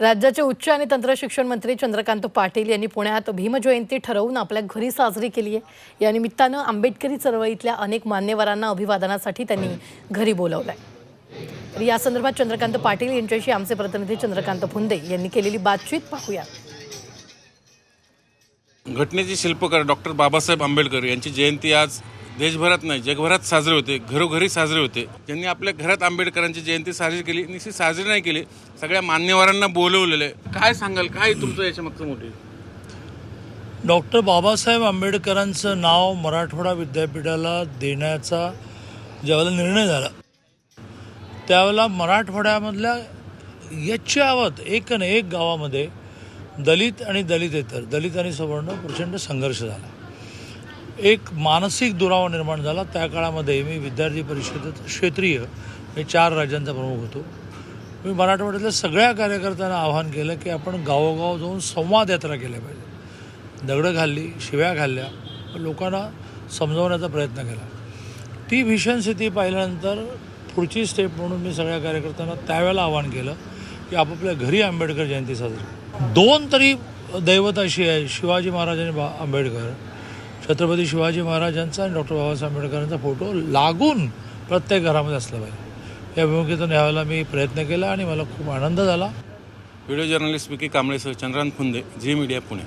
राज्याचे उच्च आणि तंत्र शिक्षण मंत्री चंद्रकांत पाटील यांनी पुण्यात भीमजयंती ठरवून आपल्या घरी साजरी केली आहे. या निमित्तानं आंबेडकरी चळवळीतल्या अनेक मान्यवरांना अभिवादनासाठी त्यांनी घरी बोलावलंय. तर या संदर्भात चंद्रकांत पाटील यांच्याशी आमचे प्रतिनिधी चंद्रकांत फुंदे यांनी केलेली बातचीत पाहूया. घटनेचे शिल्पकार डॉक्टर बाबासाहेब आंबेडकर यांची जयंती आज देशभरात नाही जगभरात साजरे होते घरोघरी साजरे होते. ज्यांनी आपल्या घरात आंबेडकरांची जयंती साजरी केली निश्चित साजरी नाही केली सगळ्या मान्यवरांना बोलवलेलं आहे. काय सांगाल काय तुमचं याच्या मागचं मोठी डॉक्टर बाबासाहेब आंबेडकरांचं नाव मराठवाडा विद्यापीठाला देण्याचा ज्यावेळेला निर्णय झाला त्यावेळेला मराठवाड्यामधल्या यच्छावत एक न एक गावामध्ये दलित आणि दलितेतर दलित आणि सवर्ण प्रचंड संघर्ष झाला. एक मानसिक दुरावा निर्माण झाला. त्या काळामध्ये मी विद्यार्थी परिषदेत क्षेत्रीय हे चार राज्यांचा प्रमुख होतो. मी मराठवाड्यातल्या सगळ्या कार्यकर्त्यांना आवाहन केलं की आपण गावोगाव जाऊन संवाद यात्रा केल्या पाहिजे. दगडं खाल्ली शिव्या खाल्ल्या लोकांना समजवण्याचा प्रयत्न केला. ती भीषण स्थिती पाहिल्यानंतर पुढची स्टेप म्हणून मी सगळ्या कार्यकर्त्यांना त्यावेळेला आवाहन केलं की आपापल्या घरी आंबेडकर जयंती साजरी दोन तरी दैवत अशी आहे शिवाजी महाराजांनी बा आंबेडकर छत्रपती शिवाजी महाराजांचा आणि डॉक्टर बाबासाहेब आंबेडकरांचा फोटो लागून प्रत्येक घरामध्ये असला पाहिजे. या भूमिकेतून यावेळेला मी प्रयत्न केला आणि मला खूप आनंद झाला. व्हिडिओ जर्नलिस्ट विकी कांबळेसह चंद्रांत फुंदे झी मीडिया पुणे.